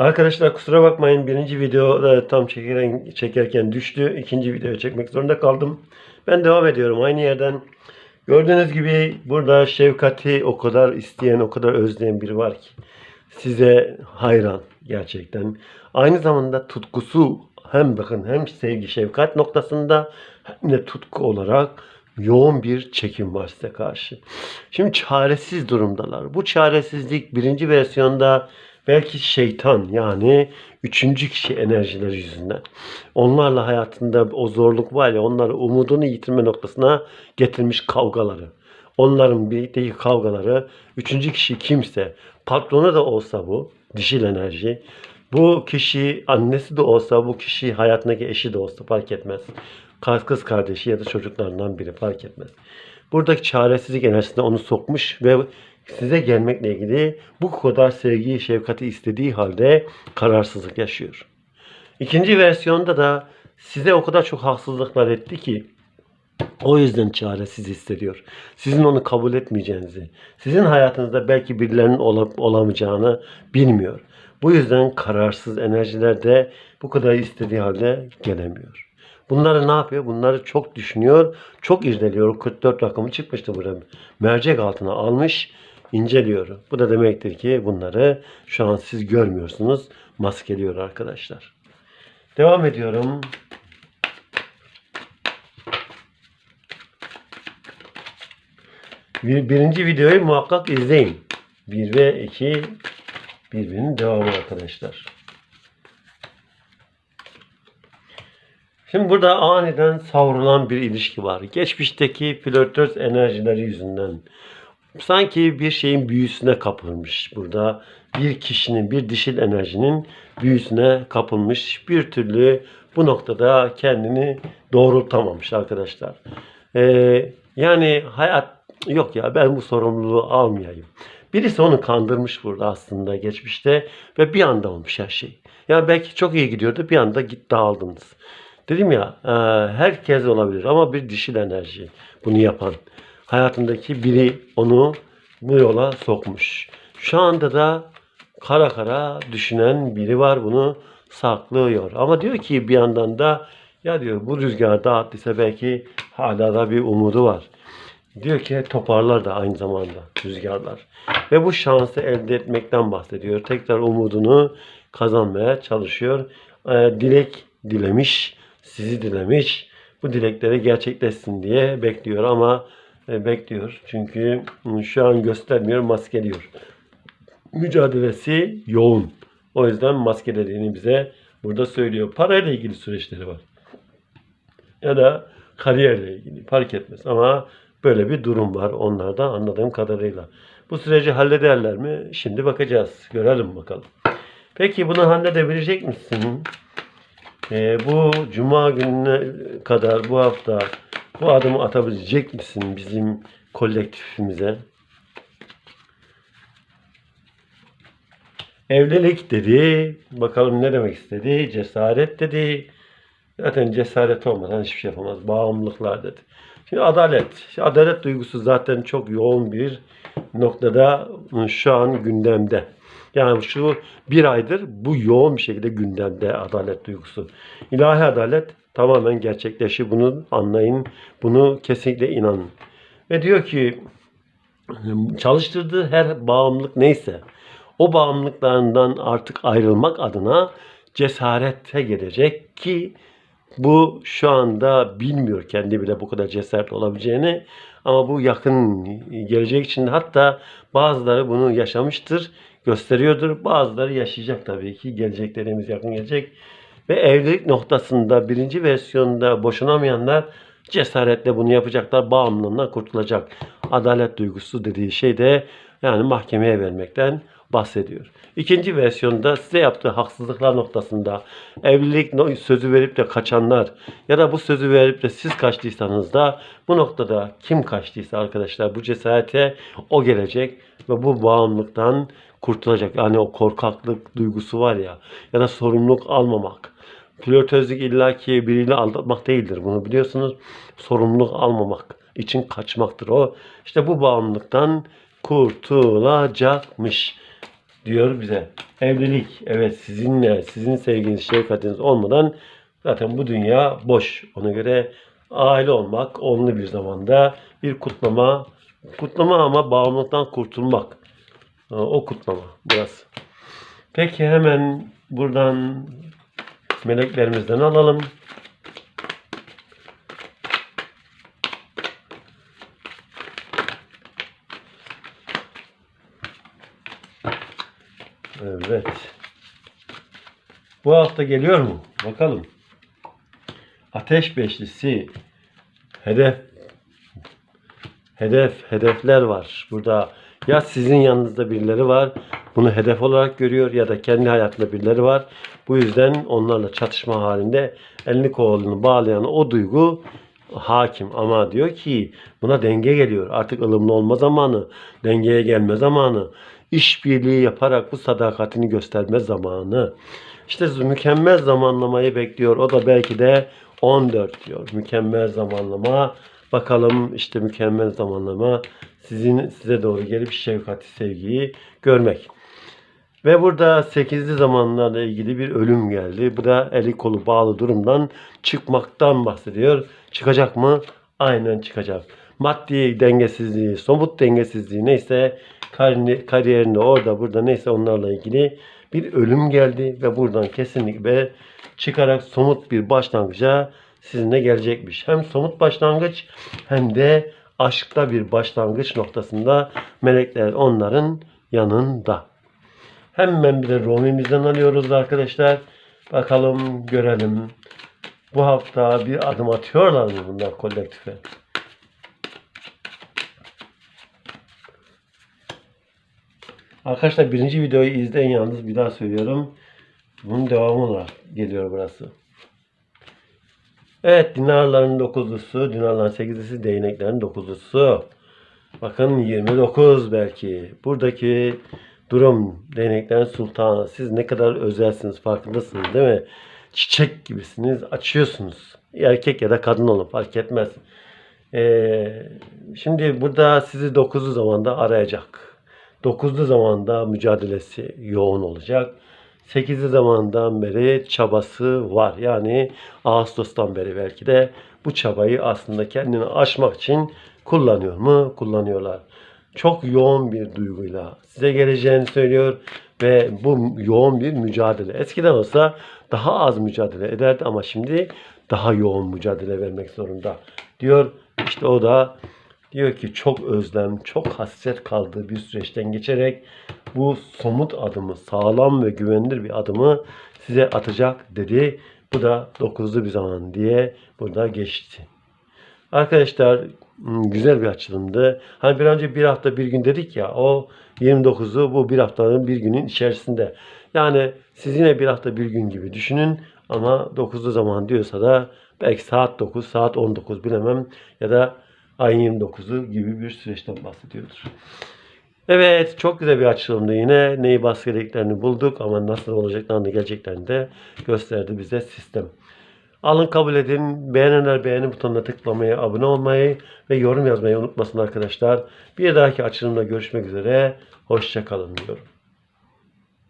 Arkadaşlar kusura bakmayın birinci videoda tam çekerken, çekerken düştü. İkinci videoya çekmek zorunda kaldım. Ben devam ediyorum aynı yerden. Gördüğünüz gibi burada şefkati o kadar isteyen, o kadar özleyen biri var ki. Size hayran gerçekten. Aynı zamanda tutkusu hem bakın hem sevgi şefkat noktasında hem de tutku olarak yoğun bir çekim var size karşı. Şimdi çaresiz durumdalar. Bu çaresizlik birinci versiyonda belki şeytan yani üçüncü kişi enerjileri yüzünden. Onlarla hayatında o zorluk var ya onları umudunu yitirme noktasına getirmiş kavgaları. Onların birlikteki kavgaları üçüncü kişi kimse patronu da olsa bu dişil enerji. Bu kişi annesi de olsa bu kişi hayatındaki eşi de olsa fark etmez. Kız kız kardeşi ya da çocuklarından biri fark etmez. Buradaki çaresizlik enerjisine onu sokmuş ve size gelmekle ilgili bu kadar sevgiyi, şefkati istediği halde kararsızlık yaşıyor. İkinci versiyonda da size o kadar çok haksızlıklar etti ki o yüzden çaresiz hissediyor. Sizin onu kabul etmeyeceğinizi, sizin hayatınızda belki birilerinin olup olamayacağını bilmiyor. Bu yüzden kararsız enerjilerde bu kadar istediği halde gelemiyor. Bunları ne yapıyor? Bunları çok düşünüyor, çok irdeliyor. 44 rakamı çıkmıştı burada. Mercek altına almış, inceliyor. Bu da demektir ki bunları şu an siz görmüyorsunuz. Maskeliyor arkadaşlar. Devam ediyorum. Bir, birinci videoyu muhakkak izleyin. 1 ve 2 birbirinin devamı arkadaşlar. Şimdi burada aniden savrulan bir ilişki var. Geçmişteki flörtöz enerjileri yüzünden. Sanki bir şeyin büyüsüne kapılmış. Burada bir kişinin, bir dişil enerjinin büyüsüne kapılmış. Bir türlü bu noktada kendini doğrultamamış arkadaşlar. Ee, yani hayat yok ya ben bu sorumluluğu almayayım. Birisi onu kandırmış burada aslında geçmişte ve bir anda olmuş her şey. Yani belki çok iyi gidiyordu bir anda git dağıldınız. Dedim ya e, herkes olabilir ama bir dişil enerji bunu yapan. Hayatındaki biri onu bu yola sokmuş. Şu anda da kara kara düşünen biri var bunu saklıyor. Ama diyor ki bir yandan da ya diyor bu rüzgar dağıttıysa belki hala da bir umudu var. Diyor ki toparlar da aynı zamanda rüzgarlar. Ve bu şansı elde etmekten bahsediyor. Tekrar umudunu kazanmaya çalışıyor. Ee, dilek dilemiş, sizi dilemiş. Bu dilekleri gerçekleşsin diye bekliyor ama bekliyor. Çünkü şu an göstermiyor, maskeliyor. Mücadelesi yoğun. O yüzden maskelediğini bize burada söylüyor. Parayla ilgili süreçleri var. Ya da kariyerle ilgili fark etmez ama böyle bir durum var onlarda anladığım kadarıyla. Bu süreci hallederler mi? Şimdi bakacağız. Görelim bakalım. Peki bunu halledebilecek misin? Ee, bu cuma gününe kadar bu hafta bu adımı atabilecek misin bizim kolektifimize? Evlilik dedi. Bakalım ne demek istedi? Cesaret dedi. Zaten cesaret olmadan hiçbir şey yapamaz. Bağımlılıklar dedi. Şimdi adalet. Adalet duygusu zaten çok yoğun bir noktada şu an gündemde. Yani şu bir aydır bu yoğun bir şekilde gündemde adalet duygusu. İlahi adalet tamamen gerçekleşi. Bunu anlayın. Bunu kesinlikle inanın. Ve diyor ki çalıştırdığı her bağımlılık neyse o bağımlılıklarından artık ayrılmak adına cesarete gelecek ki bu şu anda bilmiyor kendi bile bu kadar cesaret olabileceğini ama bu yakın gelecek için hatta bazıları bunu yaşamıştır, gösteriyordur. Bazıları yaşayacak tabii ki. Geleceklerimiz yakın gelecek. Ve evlilik noktasında birinci versiyonda boşanamayanlar cesaretle bunu yapacaklar. Bağımlılığından kurtulacak. Adalet duygusu dediği şey de yani mahkemeye vermekten bahsediyor. İkinci versiyonda size yaptığı haksızlıklar noktasında evlilik sözü verip de kaçanlar ya da bu sözü verip de siz kaçtıysanız da bu noktada kim kaçtıysa arkadaşlar bu cesarete o gelecek ve bu bağımlılıktan kurtulacak. Yani o korkaklık duygusu var ya ya da sorumluluk almamak. Flörtözlük illaki biriyle aldatmak değildir. Bunu biliyorsunuz. Sorumluluk almamak için kaçmaktır o. İşte bu bağımlılıktan kurtulacakmış. diyor bize. Evlilik evet sizinle sizin sevginiz şefkatiniz olmadan zaten bu dünya boş. Ona göre aile olmak onlu bir zamanda bir kutlama kutlama ama bağımlılıktan kurtulmak. Ha, O kutlama burası. Peki hemen buradan meleklerimizden alalım. Evet. Bu hafta geliyor mu? Bakalım. Ateş beşlisi. Hedef. Hedef, hedefler var. Burada ya sizin yanınızda birileri var. Bunu hedef olarak görüyor ya da kendi hayatında birileri var. Bu yüzden onlarla çatışma halinde elini kolunu bağlayan o duygu hakim ama diyor ki buna denge geliyor. Artık ılımlı olma zamanı, dengeye gelme zamanı, işbirliği yaparak bu sadakatini gösterme zamanı. İşte mükemmel zamanlamayı bekliyor. O da belki de 14 diyor. Mükemmel zamanlama. Bakalım işte mükemmel zamanlama sizin size doğru gelip şefkati, sevgiyi görmek. Ve burada 8'li zamanlarla ilgili bir ölüm geldi. Bu da eli kolu bağlı durumdan çıkmaktan bahsediyor. Çıkacak mı? Aynen çıkacak. Maddi dengesizliği, somut dengesizliği neyse kari- kariyerinde orada burada neyse onlarla ilgili bir ölüm geldi ve buradan kesinlikle çıkarak somut bir başlangıca sizinle gelecekmiş. Hem somut başlangıç hem de aşkta bir başlangıç noktasında melekler onların yanında. Hemen bir de Romimizden alıyoruz arkadaşlar. Bakalım görelim. Bu hafta bir adım atıyorlar mı bunlar kolektife? Arkadaşlar birinci videoyu izleyin yalnız bir daha söylüyorum. Bunun devamı olarak geliyor burası. Evet dinarların dokuzlusu, dinarların sekizlisi, değneklerin dokuzlusu. Bakın 29 belki. Buradaki durum değneklerin sultanı. Siz ne kadar özelsiniz farkındasınız değil mi? Çiçek gibisiniz. Açıyorsunuz. Erkek ya da kadın olun fark etmez. Ee, şimdi burada sizi dokuzlu zamanda arayacak. Dokuzlu zamanda mücadelesi yoğun olacak. 8'li zamandan beri çabası var. Yani Ağustos'tan beri belki de bu çabayı aslında kendini aşmak için kullanıyor mu? Kullanıyorlar. Çok yoğun bir duyguyla size geleceğini söylüyor ve bu yoğun bir mücadele. Eskiden olsa daha az mücadele ederdi ama şimdi daha yoğun mücadele vermek zorunda. Diyor işte o da diyor ki çok özlem, çok hasret kaldığı bir süreçten geçerek bu somut adımı, sağlam ve güvenilir bir adımı size atacak dedi. Bu da dokuzlu bir zaman diye burada geçti. Arkadaşlar hmm, güzel bir açılımdı. Hani bir önce bir hafta bir gün dedik ya o 29'u bu bir haftanın bir günün içerisinde. Yani siz yine bir hafta bir gün gibi düşünün ama 9'lu zaman diyorsa da belki saat 9, saat 19 bilemem ya da ayın 29'u gibi bir süreçten bahsediyordur. Evet çok güzel bir açılımdı yine. Neyi bahsedeceklerini bulduk ama nasıl olacaklarını geleceklerini de gösterdi bize sistem. Alın kabul edin. Beğenenler beğeni butonuna tıklamayı, abone olmayı ve yorum yazmayı unutmasın arkadaşlar. Bir dahaki açılımda görüşmek üzere. Hoşçakalın diyorum.